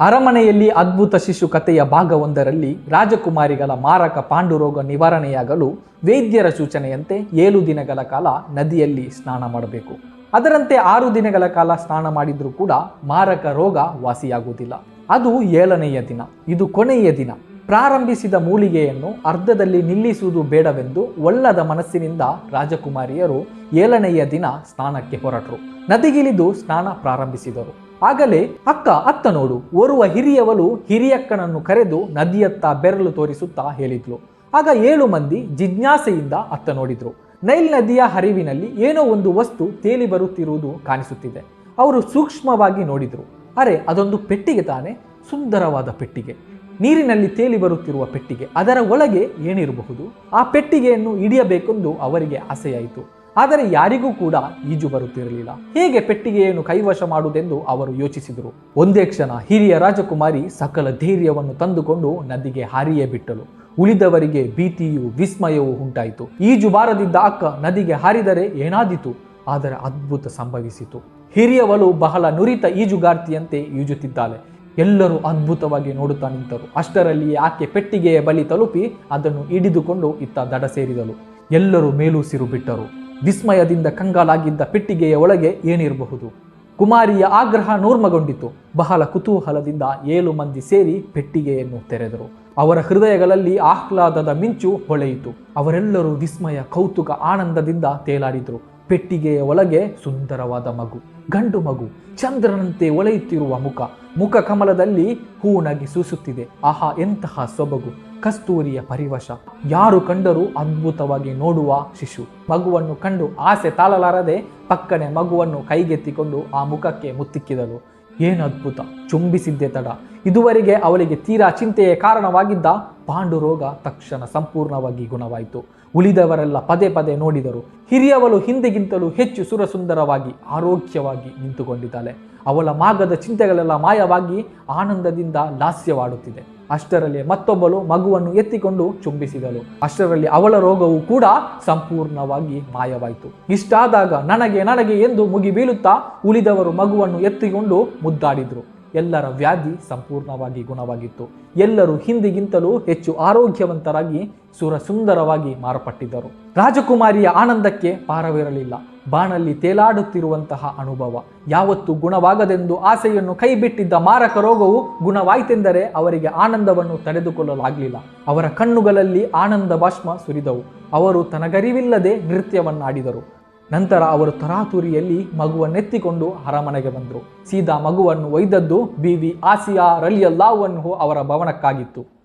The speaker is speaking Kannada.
ಅರಮನೆಯಲ್ಲಿ ಅದ್ಭುತ ಶಿಶು ಕಥೆಯ ಭಾಗವೊಂದರಲ್ಲಿ ರಾಜಕುಮಾರಿಗಳ ಮಾರಕ ಪಾಂಡುರೋಗ ನಿವಾರಣೆಯಾಗಲು ವೈದ್ಯರ ಸೂಚನೆಯಂತೆ ಏಳು ದಿನಗಳ ಕಾಲ ನದಿಯಲ್ಲಿ ಸ್ನಾನ ಮಾಡಬೇಕು. ಅದರಂತೆ ಆರು ದಿನಗಳ ಕಾಲ ಸ್ನಾನ ಮಾಡಿದರೂ ಕೂಡ ಮಾರಕ ರೋಗ ವಾಸಿಯಾಗುವುದಿಲ್ಲ. ಅದು ಏಳನೆಯ ದಿನ. ಇದು ಕೊನೆಯ ದಿನ. ಪ್ರಾರಂಭಿಸಿದ ಮೂಲಿಗೆಯನ್ನು ಅರ್ಧದಲ್ಲಿ ನಿಲ್ಲಿಸುವುದು ಬೇಡವೆಂದು ಒಳ್ಳದ ಮನಸ್ಸಿನಿಂದ ರಾಜಕುಮಾರಿಯರು ಏಳನೆಯ ದಿನ ಸ್ನಾನಕ್ಕೆ ಹೊರಟರು. ನದಿಗಿಳಿದು ಸ್ನಾನ ಪ್ರಾರಂಭಿಸಿದರು. ಆಗಲೇ ಅಕ್ಕ ಅತ್ತ ನೋಡು ಓರ್ವ ಹಿರಿಯವಳು ಹಿರಿಯಕ್ಕನನ್ನು ಕರೆದು ನದಿಯತ್ತ ಬೆರಳು ತೋರಿಸುತ್ತಾ ಹೇಳಿದ್ಲು. ಆಗ ಏಳು ಮಂದಿ ಜಿಜ್ಞಾಸೆಯಿಂದ ಅತ್ತ ನೋಡಿದ್ರು ನೈಲ್ ನದಿಯ ಹರಿವಿನಲ್ಲಿ ಏನೋ ಒಂದು ವಸ್ತು ತೇಲಿ ಬರುತ್ತಿರುವುದು ಕಾಣಿಸುತ್ತಿದೆ. ಅವರು ಸೂಕ್ಷ್ಮವಾಗಿ ನೋಡಿದ್ರು. ಅರೆ, ಅದೊಂದು ಪೆಟ್ಟಿಗೆ ತಾನೆ? ಸುಂದರವಾದ ಪೆಟ್ಟಿಗೆ. ನೀರಿನಲ್ಲಿ ತೇಲಿ ಬರುತ್ತಿರುವ ಪೆಟ್ಟಿಗೆ ಅದರ ಒಳಗೆ ಏನಿರಬಹುದು? ಆ ಪೆಟ್ಟಿಗೆಯನ್ನು ಹಿಡಿಯಬೇಕೆಂದು ಅವರಿಗೆ ಆಸೆಯಾಯಿತು. ಆದರೆ ಯಾರಿಗೂ ಕೂಡ ಈಜು ಬರುತ್ತಿರಲಿಲ್ಲ. ಹೇಗೆ ಪೆಟ್ಟಿಗೆಯನ್ನು ಕೈವಶ ಮಾಡುವುದೆಂದು ಅವರು ಯೋಚಿಸಿದರು. ಒಂದೇ ಕ್ಷಣ ಹಿರಿಯ ರಾಜಕುಮಾರಿ ಸಕಲ ಧೈರ್ಯವನ್ನು ತಂದುಕೊಂಡು ನದಿಗೆ ಹಾರಿಯೇ ಬಿಟ್ಟಳು. ಉಳಿದವರಿಗೆ ಭೀತಿಯೂ ವಿಸ್ಮಯವೂ ಉಂಟಾಯಿತು. ಈಜು ಬಾರದಿದ್ದ ಅಕ್ಕ ನದಿಗೆ ಹಾರಿದರೆ ಏನಾದೀತು? ಆದರೆ ಅದ್ಭುತ ಸಂಭವಿಸಿತು. ಹಿರಿಯವಳು ಬಹಳ ನುರಿತ ಈಜುಗಾರ್ತಿಯಂತೆ ಈಜುತ್ತಿದ್ದಾಳೆ. ಎಲ್ಲರೂ ಅದ್ಭುತವಾಗಿ ನೋಡುತ್ತಾ ನಿಂತರು. ಅಷ್ಟರಲ್ಲಿ ಆಕೆ ಪೆಟ್ಟಿಗೆಯ ಬಳಿ ತಲುಪಿ ಅದನ್ನು ಹಿಡಿದುಕೊಂಡು ಇತ್ತ ದಡ ಸೇರಿದಳು. ಎಲ್ಲರೂ ಮೇಲುಸಿರು ಬಿಟ್ಟರು. ವಿಸ್ಮಯದಿಂದ ಕಂಗಾಲಾಗಿದ್ದ ಪೆಟ್ಟಿಗೆಯ ಒಳಗೆ ಏನಿರಬಹುದು? ಕುಮಾರಿಯ ಆಗ್ರಹ ನೂರ್ಮಗೊಂಡಿತು. ಬಹಳ ಕುತೂಹಲದಿಂದ ಏಳು ಮಂದಿ ಸೇರಿ ಪೆಟ್ಟಿಗೆಯನ್ನು ತೆರೆದರು. ಅವರ ಹೃದಯಗಳಲ್ಲಿ ಆಹ್ಲಾದದ ಮಿಂಚು ಹೊಳೆಯಿತು. ಅವರೆಲ್ಲರೂ ವಿಸ್ಮಯ, ಕೌತುಕ, ಆನಂದದಿಂದ ತೇಲಾಡಿದರು. ಪೆಟ್ಟಿಗೆಯ ಒಳಗೆ ಸುಂದರವಾದ ಮಗು, ಗಂಡು ಮಗು, ಚಂದ್ರನಂತೆ ಒಳೆಯುತ್ತಿರುವ ಮುಖ ಮುಖ ಕಮಲದಲ್ಲಿ ಹೂನಗಿ ಸೂಸುತ್ತಿದೆ. ಆಹಾ, ಎಂತಹ ಸೊಬಗು, ಕಸ್ತೂರಿಯ ಪರಿವಶ. ಯಾರು ಕಂಡರೂ ಅದ್ಭುತವಾಗಿ ನೋಡುವ ಶಿಶು. ಮಗುವನ್ನು ಕಂಡು ಆಸೆ ತಾಳಲಾರದೆ ಪಕ್ಕನೆ ಮಗುವನ್ನು ಕೈಗೆತ್ತಿಕೊಂಡು ಆ ಮುಖಕ್ಕೆ ಮುತ್ತಿಕ್ಕಿದಳು. ಏನು ಅದ್ಭುತ, ಚುಂಬಿಸಿದ್ದೆ ತಡ. ಇದುವರೆಗೆ ಅವಳಿಗೆ ತೀರಾ ಚಿಂತೆಯ ಕಾರಣವಾಗಿದ್ದ ಪಾಂಡುರೋಗ ತಕ್ಷಣ ಸಂಪೂರ್ಣವಾಗಿ ಗುಣವಾಯಿತು. ಉಳಿದವರೆಲ್ಲ ಪದೇ ಪದೇ ನೋಡಿದರು. ಹಿರಿಯವಳು ಹಿಂದೆಗಿಂತಲೂ ಹೆಚ್ಚು ಸುರಸುಂದರವಾಗಿ, ಆರೋಗ್ಯವಾಗಿ ನಿಂತುಕೊಂಡಿದ್ದಾಳೆ. ಅವಳ ಮಾಗದ ಚಿಂತೆಗಳೆಲ್ಲ ಮಾಯವಾಗಿ ಆನಂದದಿಂದ ಲಾಸ್ಯವಾಡುತ್ತಿದೆ. ಅಷ್ಟರಲ್ಲಿ ಮತ್ತೊಬ್ಬಳು ಮಗುವನ್ನು ಎತ್ತಿಕೊಂಡು ಚುಂಬಿಸಿದಳು. ಅಷ್ಟರಲ್ಲಿ ಅವಳ ರೋಗವು ಕೂಡ ಸಂಪೂರ್ಣವಾಗಿ ಮಾಯವಾಯಿತು. ಇಷ್ಟಾದಾಗ ನನಗೆ ನನಗೆ ಎಂದು ಮುಗಿಬೀಳುತ್ತಾ ಉಳಿದವರು ಮಗುವನ್ನು ಎತ್ತಿಕೊಂಡು ಮುದ್ದಾಡಿದ್ರು. ಎಲ್ಲರ ವ್ಯಾಧಿ ಸಂಪೂರ್ಣವಾಗಿ ಗುಣವಾಗಿತ್ತು. ಎಲ್ಲರೂ ಹಿಂದಿಗಿಂತಲೂ ಹೆಚ್ಚು ಆರೋಗ್ಯವಂತರಾಗಿ ಸುರ ಸುಂದರವಾಗಿ ಮಾರ್ಪಟ್ಟಿದ್ದರು. ರಾಜಕುಮಾರಿಯ ಆನಂದಕ್ಕೆ ಪಾರವಿರಲಿಲ್ಲ. ಬಾಣಲ್ಲಿ ತೇಲಾಡುತ್ತಿರುವಂತಹ ಅನುಭವ. ಯಾವತ್ತು ಗುಣವಾಗದೆಂದು ಆಸೆಯನ್ನು ಕೈಬಿಟ್ಟಿದ್ದ ಮಾರಕ ರೋಗವು ಗುಣವಾಯಿತೆಂದರೆ ಅವರಿಗೆ ಆನಂದವನ್ನು ತಡೆದುಕೊಳ್ಳಲಾಗಲಿಲ್ಲ. ಅವರ ಕಣ್ಣುಗಳಲ್ಲಿ ಆನಂದ ಭಾಷ್ಮ ಸುರಿದವು. ಅವರು ತನಗರಿವಿಲ್ಲದೆ ನೃತ್ಯವನ್ನಾಡಿದರು. ನಂತರ ಅವರು ತರಾತುರಿಯಲ್ಲಿ ಮಗುವನ್ನೆತ್ತಿಕೊಂಡು ಅರಮನೆಗೆ ಬಂದರು. ಸೀದಾ ಮಗುವನ್ನು ಒಯ್ದದ್ದು ಬಿ ವಿ ಆಸಿಯಾ ರಲಿಯಲ್ಲಾವನ್ನು ಅವರ ಭವನಕ್ಕಾಗಿತ್ತು.